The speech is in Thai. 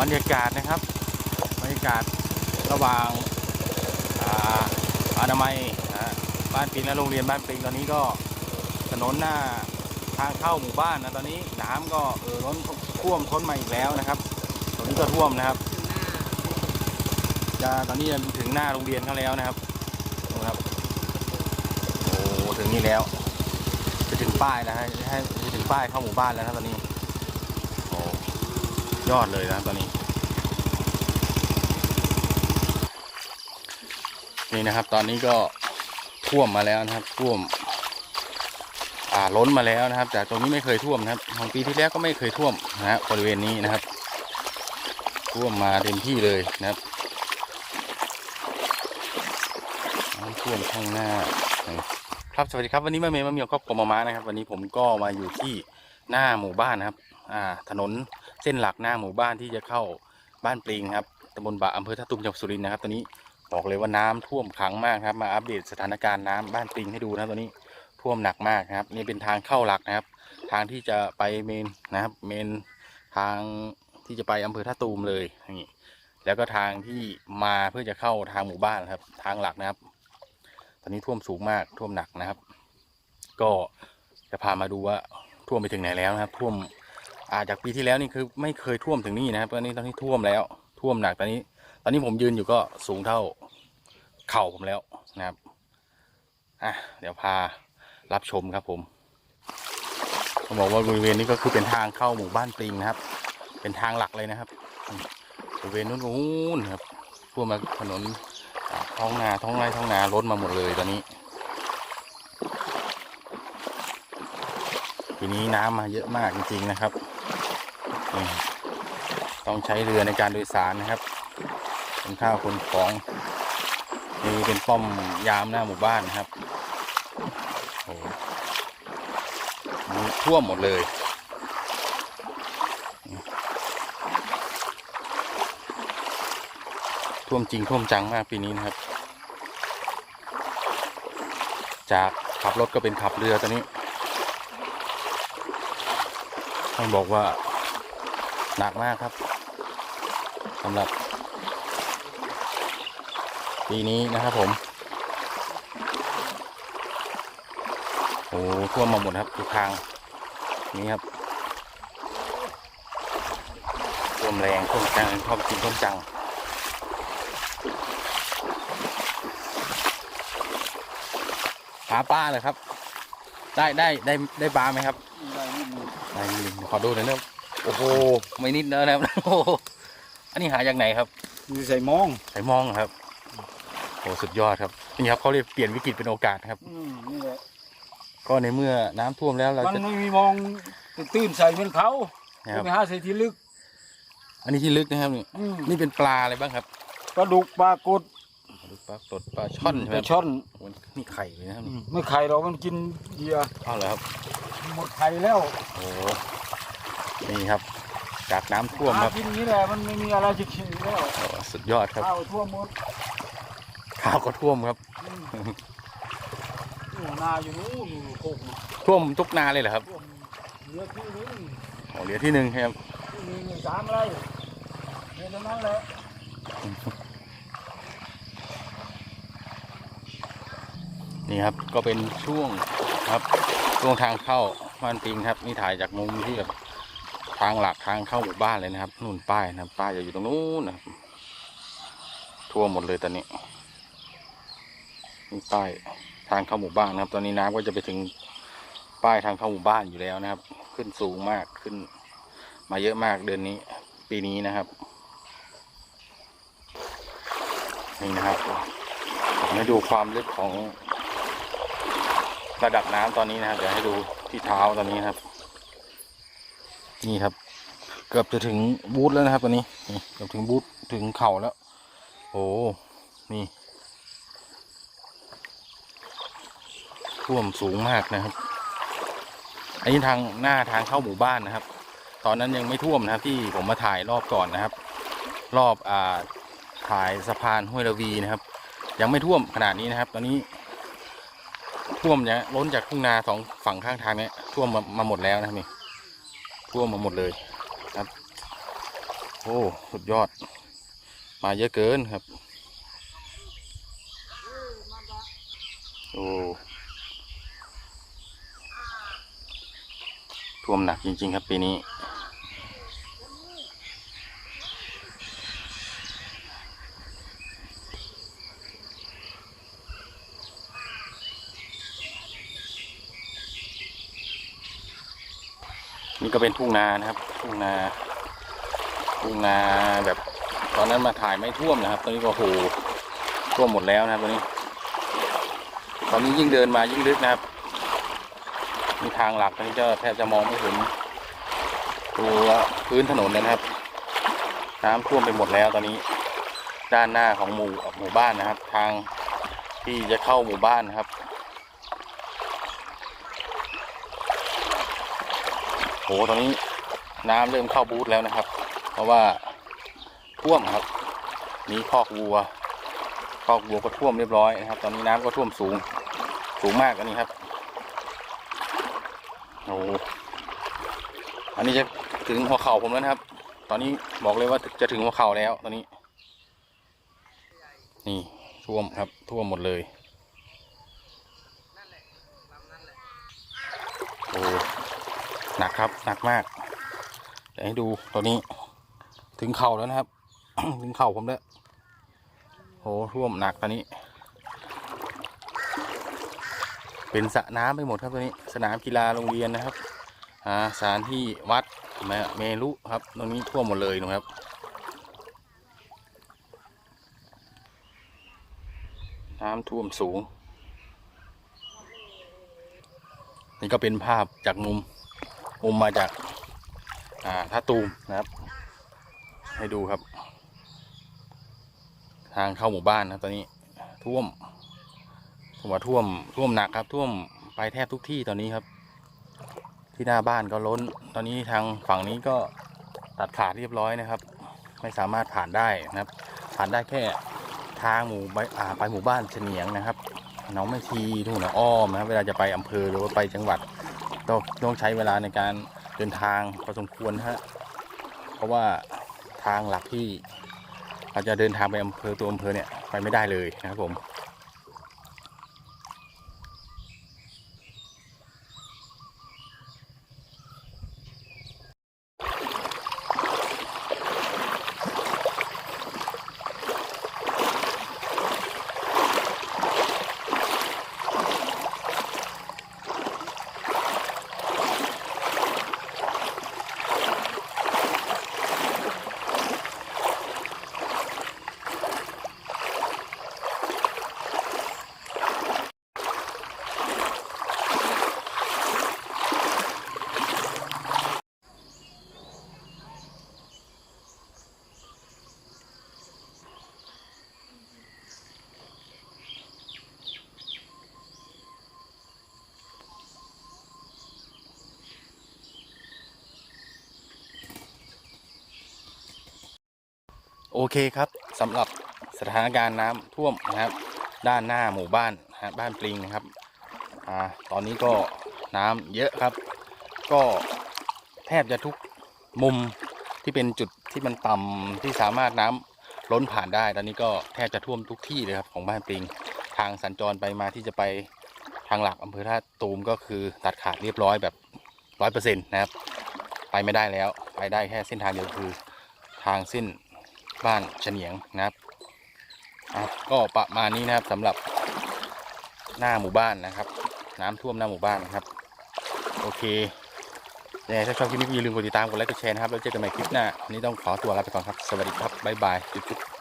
บรรยากาศนะครับ บรรยากาศระหว่างอาอนามัยนะบ้านปิงและโรงเรียนบ้านปิงตอนนี้ก็ถนนหน้าทางเข้าหมู่บ้านนะตอนนี้น้ำก็เออล้นท่วมท้นมาอีกแล้วนะครับตรงนี้ก็ท่วมนะครับจะตอนนี้จะถึงหน้าโรงเรียนเขาแล้วนะครับดูครับโอ้ถึงนี่แล้ว จะถึงป้ายแล้วฮะให้จะถึงป้ายเข้าหมู่บ้านแล้วนะตอนนี้ ยอดเลยนะตอนนี้ นี่นะครับ ตอนนี้ก็ท่วมมาแล้วนะครับ ท่วม อ่าล้นมาแล้วนะครับ แต่ตรงนี้ไม่เคยท่วมนะครับของปีที่แล้วก็ไม่เคยท่วมนะฮะบริเวณนี้นะครับ ท่วมมาเต็มที่เลยนะครับท่วมข้างหน้าครับสวัสดีครับวันนี้มาเมย์มาเมียวครอบครัวมาม้านะครับ วันนี้ผมก็มาอยู่ที่ หน้าหมู่บ้านนะครับอ่าถนนเส้นหลักหน้าหมู่บ้านที่จะเข้าบ้านปลิงครับตำบลบะอำเภอท่าตูมจังหวัดสุรินทร์นะครับตอนนี้บอกเลยว่าน้ำท่วมขังมากครับมาอัปเดตสถานการณ์น้ำบ้านปลิงให้ดูนะตอนนี้ท่วมหนักมากครับ นี่เป็นทางเข้าหลักนะครับ ทางที่จะไปเมนนะครับ เมนทางที่จะไปอำเภอท่าตูมเลยนี่แล้วก็ทางที่มาเพื่อจะเข้าทางหมู่บ้านครับ ทางหลักนะครับ ตอนนี้ท่วมสูงมากท่วมหนักนะครับ ก็จะพามาดูว่า ท่วมไปถึงไหนแล้วนะครับ ท่วมอาจากปีที่แล้วนี่คือไม่เคยท่วมถึงนี่นะครับตอนนี้ตอนนี้ท่วมแล้ว ท่วมหนักตอนนี้ ตอนนี้ผมยืนอยู่ก็สูงเท่าเข่าผมแล้วนะครับอะเดี๋ยวพารับชมครับผมต้องบอกว่าบริเวณนี้ก็คือเป็นทางเข้าหมู่บ้านปลิงนะครับ เป็นทางหลักเลยนะครับบริเวณนู้นนู้นครับท่วมมาถนนท้องนาท้องไร่ท้องนาล้นมาหมดเลยตอนนี้ ทีนี้น้ำมาเยอะมากจริงๆนะครับ ต้องใช้เรือในการโดยสารนะครับเป็นข้าวคนของนี่เป็นป้อมยามหน้าหมู่บ้านนะครับโอ้โหท่วมหมดเลยท่วมจริงท่วมจังมากปีนี้นะครับ จากขับรถก็เป็นขับเรือตอนนี้ ต้องบอกว่าหนักมากครับสำหรับปีนี้นะครับผมโอ้ท่วมมาหมดครับทุกทางนี่ครับท่วมแรงท่วมจังท่วมจริงท่วมจังหาปลาเลยครับ ได้ได้ได้ได้ปลาไหมครับได้นิดหนึง ได้นิดนึงขอดูหน่อยนะโอ้โหไม่นิดนะนะครับโอ้โหอันนี้หาจากไหนครับมีใส่มองไข่มองเหรอครับโอ้สุดยอดครับนี่ครับเขาเรียกเปลี่ยนวิกฤตเป็นโอกาสครับ อืมนี่แหละก็ในเมื่อน้ำท่วมแล้วเรามันจะไม่มีมองตื้นใส่เหมือนเขานะครับไปหาใส่ที่ลึกอันนี้ที่ลึกนะครับนี่อืมนี่เป็นปลาอะไรบ้างครับ ปลาดุกปลากด ปลาตดปลาช่อนใช่ไหมปลาช่อนโอ้นี่ไข่เลยนะครับอืมไม่ไข่หรอกมันกินเหยื่ออ้าวเหรอครับหมดไข่แล้วโอ้โหนี่ครับจากน้ำท่วมหาครับกินอย่างนี้แหละมันไม่มีอะไรจะกินแล้วโอ้สุดยอดครับข้าวทั่วหมดข้าวก็ท่วมครับ อืมโอ้นาอยู่นู้นอยู่โคกนู่นท่วมทุกนาเลยเหรอครับท่วมเหลือที่นึงโอ้เหลือที่หนึ่งครับที่นึงสามไรเนี่ยเท่านั้นแหละ นี่ครับก็เป็นช่วงครับช่วงทางเข้าบ้านปิงครับนี่ถ่ายจากมุมที่แบบทางหลักทางเข้าหมู่บ้านเลยนะครับนู่นป้ายนะครับป้ายจะอยู่ตรงนู้นนะครับทั่วหมดเลยตอนนี้นี่ป้ายทางเข้าหมู่บ้านนะครับ ตอนนี้น้ำก็จะไปถึงป้ายทางเข้าหมู่บ้านอยู่แล้วนะครับ ขึ้นสูงมากขึ้น มาเยอะมากเดือนนี้ ปีนี้นะครับนี่นะครับมให้ดูความลึกของ ระดับน้ำตอนนี้นะครับเดี๋ยวให้ดูที่เท้าตอนนี้ครับ นี่ครับ เกือบจะถึงบูธแล้วนะครับตอนนี้นี่เกือบถึงบูธถึงเข่าแล้ว โอ้นี่ท่วมสูงมากนะครับ อันนี้ทางหน้าทางเข้าหมู่บ้านนะครับ ตอนนั้นยังไม่ท่วมนะครับ ที่ผมมาถ่ายรอบก่อนนะครับ รอบอ่าถ่ายสะพานห้วยระวีนะครับ ยังไม่ท่วมขนาดนี้นะครับ ตอนนี้ ท่วมเนี่ยล้นจากทุ่งนาสองฝั่งข้างทางเนี่ยท่วมมามาหมดแล้วนะครับนี่ท่วมมาหมดเลยครับ โอ้สุดยอด มาเยอะเกินครับโอ้ท่วมหนักจริง ๆ ครับปีนี้ นี่ก็เป็นทุ่งนานะครับ ทุ่งนา ทุ่งนาแบบ ตอนนั้นมาถ่ายไม่ท่วมนะครับ ตอนนี้ก็โหท่วมหมดแล้วนะครับตอนนี้ ตอนนี้ยิ่งเดินมายิ่งลึกนะครับ มีทางหลักตอนนี้จะแทบจะมองไม่เห็นตัวพื้นถนนเลยนะครับ น้ำท่วมไปหมดแล้วตอนนี้ ด้านหน้าของหมู่หมู่บ้านนะครับ ทางที่จะเข้าหมู่บ้านนะครับ โหตอนนี้น้ำเริ่มเข้าบูธแล้วนะครับ เพราะว่าท่วมครับ นี่คอกวัวคอกวัวก็ท่วมเรียบร้อยนะครับ ตอนนี้น้ำก็ท่วมสูงสูงมากอันนี้ครับโอ้โหอันนี้จะถึงหัวเข่าผมแล้วนะครับ ตอนนี้บอกเลยว่าจะถึงหัวเข่าแล้ว ตอนนี้ นี่ท่วมครับท่วมหมดเลย โอ้ หนักครับหนักมากเดี๋ยวให้ดูตัวนี้ ถึงเข่าแล้วนะครับ ถึงเข่าผมแล้วโอ้ท่วมหนักตอนนี้ เป็นสระน้ำไปหมดครับตัวนี้ สนามกีฬาโรงเรียนนะครับอาสถานที่วัดเมเมรุครับ ตรงนี้ท่วมหมดเลยนะครับน้ำท่วมสูง นี่ก็เป็นภาพจากมุม มุมมาจากอ่าท่าตูมนะครับ ให้ดูครับ ทางเข้าหมู่บ้านนะตอนนี้ท่วมผมว่าท่วมท่วมหนักครับ ท่วมไปแทบทุกที่ตอนนี้ครับ ที่หน้าบ้านก็ล้น ตอนนี้ทางฝั่งนี้ก็ตัดขาดเรียบร้อยนะครับ ไม่สามารถผ่านได้นะครับ ผ่านได้แค่ทางหมู่ไปไปหมู่บ้านเฉียงนะครับน้องไม่ทีทุ่งหนออ้อมนะครับเวลาจะไปอำเภอหรือว่าไปจังหวัด ต้องต้องใช้เวลาในการเดินทางพอสมควรฮะเพราะว่าทางหลักที่เราจะเดินทางไปอำเภอตัวอำเภอเนี่ยไปไม่ได้เลยนะครับผม โอเคครับสำหรับสถานการณ์น้ำท่วมนะครับ ด้านหน้าหมู่บ้านนะฮะบ้านปลิงนะครับอ่าตอนนี้ก็น้ำเยอะครับ ก็แทบจะทุกมุมที่เป็นจุดที่มันต่ำที่สามารถน้ำล้นผ่านได้ ตอนนี้ก็แทบจะท่วมทุกที่เลยครับของบ้านปลิง ทางสัญจรไปมาที่จะไปทางหลักอำเภอท่าตูมก็คือตัดขาดเรียบร้อยแบบร้อยเปอร์เซ็นต์นะครับ ไปไม่ได้แล้ว ไปได้แค่เส้นทางเดียวคือทางเส้น บ้านเฉนียงนะครับก็ประมาณนี้นะครับสำหรับหน้าหมู่บ้านนะครับ น้ำท่วมหน้าหมู่บ้านนะครับ โอเคเนี่ยถ้าชอบคลิปนี้ก็อย่าลืมกดติดตามกดไลค์กดแชร์นะครับแล้วเจอกันใหม่คลิปหน้าวันนี้ต้องขอตัวลาไปก่อนครับสวัสดีครับบ๊ายบายจุ๊บ